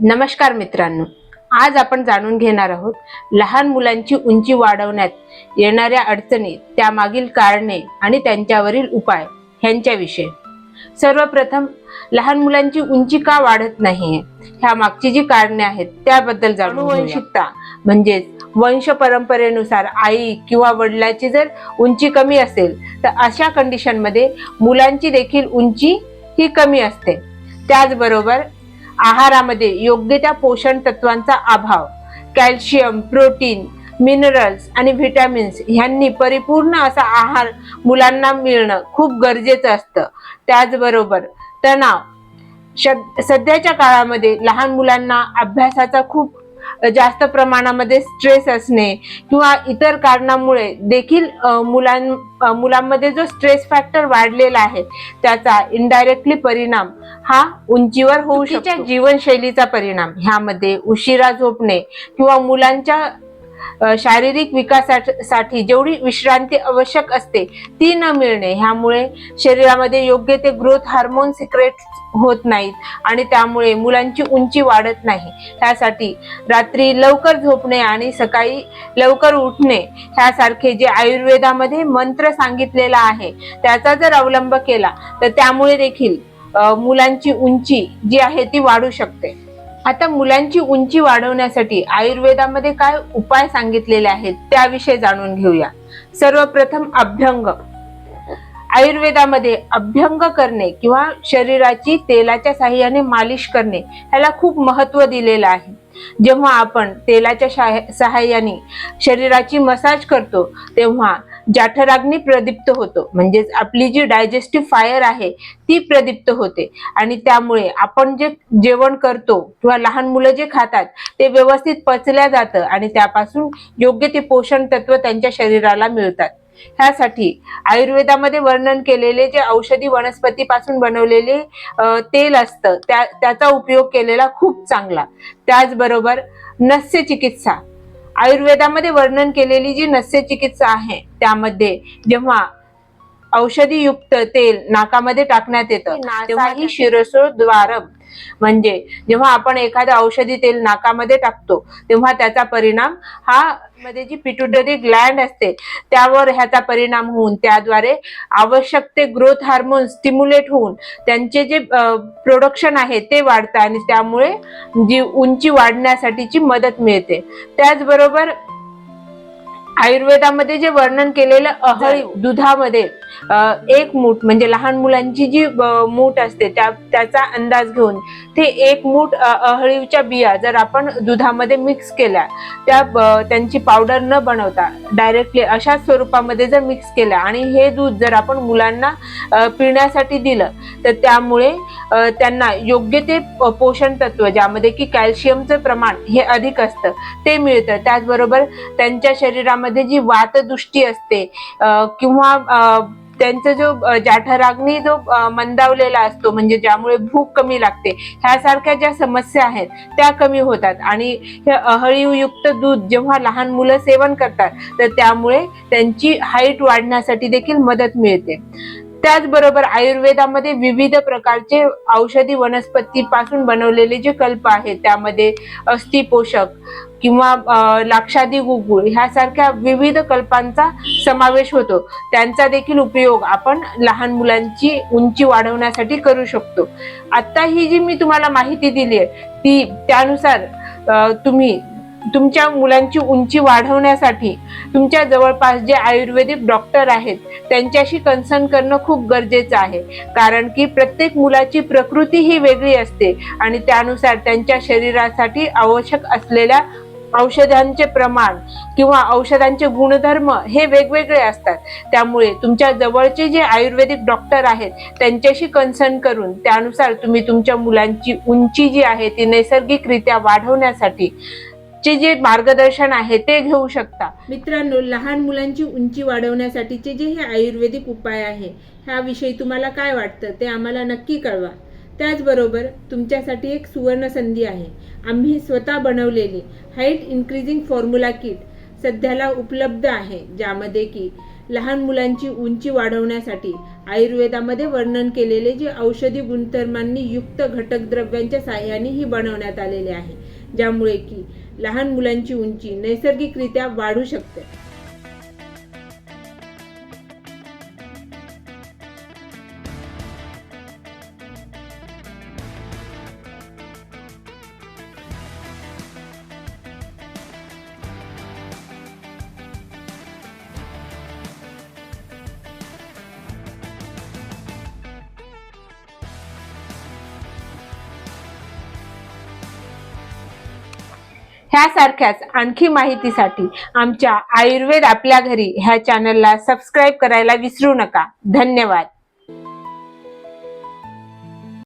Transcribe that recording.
नमस्कार मित्रांनो. आज आपण जाणून घेणार आहोत लहान मुलांची उंची वाढवण्यात येणाऱ्या अडचणी त्यामागील कारणे आणि त्यांच्यावरील उपाय ह्यांच्याविषयी. सर्वप्रथम लहान मुलांची उंची का वाढत नाहीये ह्या मागची जी कारणे आहेत त्याबद्दल जाणून अनुवंशिकता. म्हणजेच वंश परंपरेनुसार आई किंवा वडिलाची जर उंची कमी असेल तर अशा कंडिशनमध्ये मुलांची देखील उंची ही कमी असते. त्याचबरोबर आहारामध्ये योग्य त्या पोषण तत्वांचा अभाव कॅल्शियम प्रोटीन मिनरल्स आणि व्हिटॅमिन्स ह्यांनी परिपूर्ण असा आहार मुलांना मिळणं खूप गरजेचं असतं. त्याचबरोबर तणाव. सध्याच्या काळामध्ये लहान मुलांना अभ्यासाचा खूप जास्त प्रमाणामध्ये स्ट्रेस असणे किंवा इतर कारणामुळे देखील मुलां मुलांमध्ये जो स्ट्रेस फॅक्टर वाढलेला आहे त्याचा इनडायरेक्टली परिणाम हा उंचीवर होऊ शकतो. जीवनशैलीचा परिणाम. ह्यामध्ये उशिरा झोपणे किंवा मुलांच्या शारीरिक विकासासाठी जेवढी विश्रांती आवश्यक असते ती न मिळणे ह्यामुळे शरीरामध्ये योग्य ते ग्रोथ हार्मोन सिक्रेट होत नाहीत आणि त्यामुळे मुलांची उंची वाढत नाही. त्यासाठी रात्री लवकर झोपणे आणि सकाळी लवकर उठणे ह्यासारखे जे आयुर्वेदामध्ये मंत्र सांगितलेला आहे त्याचा जर अवलंब केला तर त्यामुळे देखील मुलांची उंची जी आहे ती वाढू शकते. आता मुलांची उंची वाढवण्यासाठी आयुर्वेदामध्ये काय उपाय सांगितलेले आहेत त्याविषयी जाणून घेऊया. सर्वप्रथम अभ्यंग. आयुर्वेदामध्ये अभ्यंग करणे किंवा शरीराची तेलाच्या साह्याने मालिश करणे ह्याला खूप महत्त्व दिलेलं आहे. जेव्हा आपण तेलाच्या शाह- सहाय्याने शरीराची मसाज करतो तेव्हा जाठराग्नी प्रदीप्त होतो. म्हणजेच आपली जी डायजेस्टिव्ह फायर आहे ती प्रदीप्त होते. आणि त्यामुळे आपण जे जेवण करतो किंवा लहान मुलं जे खातात ते व्यवस्थित पचल्या जातं आणि त्यापासून योग्य ते पोषण तत्व त्यांच्या शरीराला मिळतात. ह्यासाठी आयुर्वेदामध्ये वर्णन केलेले जे औषधी वनस्पतीपासून बनवलेले तेल असतं त्या त्याचा उपयोग केलेला खूप चांगला. त्याचबरोबर नस्य चिकित्सा आयुर्वेदामध्ये वर्णन केलेली जी नस्य चिकित्सा आहे त्यामध्ये जेव्हा औषधी युक्त तेल नाकामध्ये टाकण्यात येतं तेव्हा ही शिरसोद्वारम म्हणजे जेव्हा आपण एखादं औषधी तेल नाकामध्ये टाकतो तेव्हा त्याचा परिणाम हा मध्ये जी पिट्युटरी ग्लँड असते त्यावर ह्याचा परिणाम होऊन त्याद्वारे आवश्यक ते ग्रोथ हार्मोन स्टिम्युलेट होऊन त्यांचे जे प्रोडक्शन आहे ते वाढतं आणि त्यामुळे जी उंची वाढण्यासाठीची मदत मिळते. त्याचबरोबर आयुर्वेदामध्ये जे वर्णन केलेलं अहळी दुधामध्ये एक मूठ म्हणजे लहान मुलांची जी मूठ असते त्या त्याचा अंदाज घेऊन ते एक मूठ अहळीच्या बिया जर आपण दुधामध्ये मिक्स केल्या त्या त्यांची पावडर न बनवता डायरेक्टली अशा स्वरूपामध्ये जर मिक्स केल्या आणि हे दूध जर आपण मुलांना पिण्यासाठी दिलं तर त्यामुळे त्यांना योग्य ते पोषण तत्व ज्यामध्ये की कॅल्शियमचं प्रमाण हे अधिक असतं ते मिळतं. त्याचबरोबर त्यांच्या शरीरामध्ये जी वातदृष्टी असते किंवा त्यांचा जो जाठराग्नी जो मंदावलेला असतो म्हणजे ज्यामुळे भूक कमी लागते ह्यासारख्या ज्या समस्या आहेत त्या कमी होतात. आणि हे अहळीयुक्त दूध जेव्हा लहान मुलं सेवन करतात तर त्यामुळे त्यांची हाईट वाढण्यासाठी देखील मदत मिळते. त्याचबरोबर आयुर्वेदामध्ये विविध प्रकारचे औषधी वनस्पतीपासून बनवलेले जे कल्प आहेत त्यामध्ये अस्थि पोषक किंवा लाक्षादी गुगुळ ह्यासारख्या विविध कल्पांचा समावेश होतो. त्यांचा देखील उपयोग आपण लहान मुलांची उंची वाढवण्यासाठी करू शकतो. आता ही जी मी तुम्हाला माहिती दिली आहे ती त्यानुसार तुम्ही तुमच्या मुलांची उंची वाढवण्यासाठी तुमच्या जवळपास जे आयुर्वेदिक डॉक्टर आहेत त्यांच्याशी कन्सर्न करणं खूप गरजेचं आहे. कारण की प्रत्येक मुलाची प्रकृती ही वेगळी असते आणि त्यानुसार त्यांच्या शरीरासाठी आवश्यक असलेल्या औषधांचे प्रमाण किंवा औषधांचे गुणधर्म हे वेगवेगळे असतात. त्यामुळे तुमच्या जवळचे जे आयुर्वेदिक डॉक्टर आहेत त्यांच्याशी कन्सर्न करून त्यानुसार तुम्ही तुमच्या मुलांची उंची जी आहे ती नैसर्गिकरित्या वाढवण्यासाठी चे जे मार्गदर्शन आहे ते घेऊ शकता. मित्रांनो लहान मुलांची उंची वाढवण्यासाठीचे जे हे आयुर्वेदिक उपाय आहे ह्याविषयी तुम्हाला काय वाटतं ते आम्हाला नक्की कळवा. त्याचबरोबर तुमच्यासाठी एक सुवर्ण संधी आहे. आम्ही स्वतः बनवलेली हाईट इन्क्रीजिंग फॉर्म्युला किट सध्याला उपलब्ध आहे ज्यामध्ये की लहान मुलांची उंची वाढवण्यासाठी आयुर्वेदामध्ये वर्णन केलेले जे औषधी गुणधर्मांनी युक्त घटक द्रव्यांच्या साह्याने ही बनवण्यात आलेले आहे. ज्यामुळे की लहान मुलांची उंची नैसर्गिकरित्या वाढू शकते. ह्यासारख्याच आणखी माहितीसाठी आमच्या आयुर्वेद आपल्या घरी ह्या चॅनलला सबस्क्राईब करायला विसरू नका. धन्यवाद.